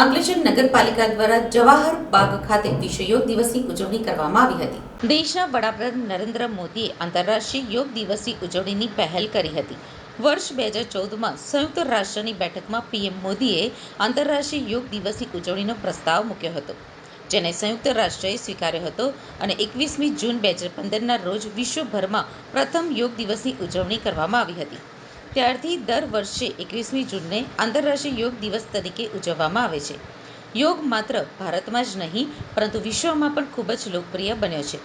અંકલેશ્વર નગરપાલિકા દ્વારા જવાહર બાગ ખાતે વિશ્વ દિવસની ઉજવણી કરવામાં આવી હતી. દેશના વડાપ્રધાન નરેન્દ્ર મોદીએ આંતરરાષ્ટ્રીય યોગ દિવસની ઉજવણીની પહેલ કરી હતી. વર્ષ બે હજાર ચૌદમાં સંયુક્ત રાષ્ટ્રની બેઠકમાં પીએમ મોદીએ આંતરરાષ્ટ્રીય યોગ દિવસની ઉજવણીનો પ્રસ્તાવ મૂક્યો હતો, જેને સંયુક્ત રાષ્ટ્રએ સ્વીકાર્યો હતો અને એકવીસમી જૂન બે હજાર પંદરના રોજ વિશ્વભરમાં પ્રથમ યોગ દિવસની ઉજવણી કરવામાં આવી હતી. ત્યારથી દર વર્ષે એકવીસમી જૂનને આંતરરાષ્ટ્રીય યોગ દિવસ તરીકે ઉજવવામાં આવે છે. યોગ માત્ર ભારતમાં જ નહીં, પરંતુ વિશ્વમાં પણ ખૂબ જ લોકપ્રિય બન્યો છે.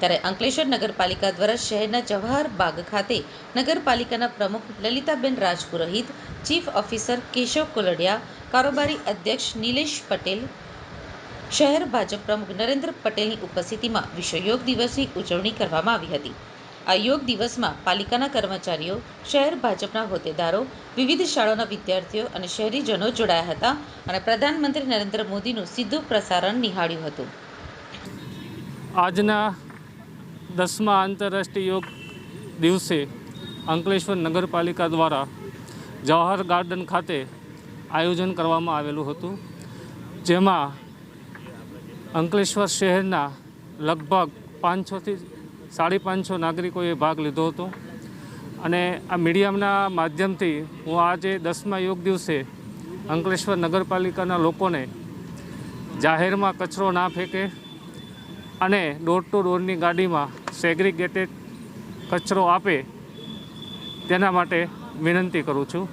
ત્યારે અંકલેશ્વર નગરપાલિકા દ્વારા શહેરના જવાહર બાગ ખાતે નગરપાલિકાના પ્રમુખ લલિતાબેન રાજપુરોહિત, ચીફ ઓફિસર કેશવ કોલડિયા, કારોબારી અધ્યક્ષ નિલેશ પટેલ, શહેર ભાજપ પ્રમુખ નરેન્દ્ર પટેલની ઉપસ્થિતિમાં વિશ્વ યોગ દિવસની ઉજવણી કરવામાં આવી હતી. આ યોગ દિવસમાં પાલિકાના કર્મચારીઓ, શહેર ભાજપના હોદ્દેદારો, વિવિધ શાળાઓના વિદ્યાર્થીઓ અને શહેરીજનો જોડાયા હતા અને પ્રધાનમંત્રી નરેન્દ્ર મોદીનું સીધું પ્રસારણ નિહાળ્યું હતું. આજના દસમા આંતરરાષ્ટ્રીય યોગ દિવસે અંકલેશ્વર નગરપાલિકા દ્વારા જવાહર ગાર્ડન ખાતે આયોજન કરવામાં આવેલું હતું, જેમાં અંકલેશ્વર શહેરના લગભગ પાંચસોથી સાડી પાંચસો નાગરિકોએ ભાગ લીધો હતો. અને આ મીડિયાના માધ્યમથી હું આજે દસમા યોગ દિવસે અંકલેશ્વર નગરપાલિકાના લોકોને જાહેરમાં કચરો ના ફેંકે અને ડોર ટુ ડોરની ગાડીમાં સેગ્રીગેટેડ કચરો આપે તેના માટે વિનંતી કરું છું.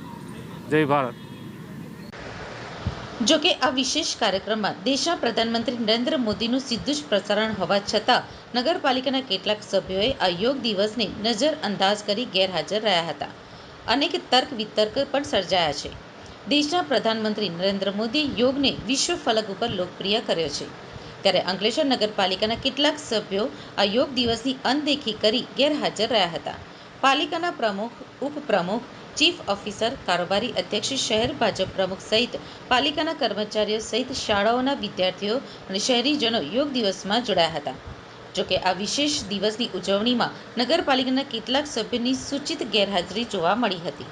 જય ભારત. જો કે આ વિશેષ કાર્યક્રમમાં દેશના પ્રધાનમંત્રી નરેન્દ્ર મોદીનું સીધું જ પ્રસારણ હોવા છતાં નગરપાલિકાના કેટલાક સભ્યોએ આ યોગ દિવસને નજરઅંદાજ કરી ગેરહાજર રહ્યા હતા. અનેક તર્ક વિતર્ક પણ સર્જાયા છે. દેશના પ્રધાનમંત્રી નરેન્દ્ર મોદીએ યોગને વિશ્વ ફલક ઉપર લોકપ્રિય કર્યો છે. ત્યારે અંકલેશ્વર નગરપાલિકાના કેટલાક સભ્યો આ યોગ દિવસની અનદેખી કરી ગેરહાજર રહ્યા હતા. પાલિકાના પ્રમુખ, ઉપપ્રમુખ ચીફ ઓફિસર, કારોબારી અધ્યક્ષ, શહેર ભાજપ પ્રમુખ સહિત પાલિકાના કર્મચારીઓ સહિત શાળાઓના વિદ્યાર્થીઓ અને શહેરીજનો યોગ દિવસમાં જોડાયા હતા. જોકે આ વિશેષ દિવસની ઉજવણીમાં નગરપાલિકાના કેટલાક સભ્યોની સૂચિત ગેરહાજરી જોવા મળી હતી.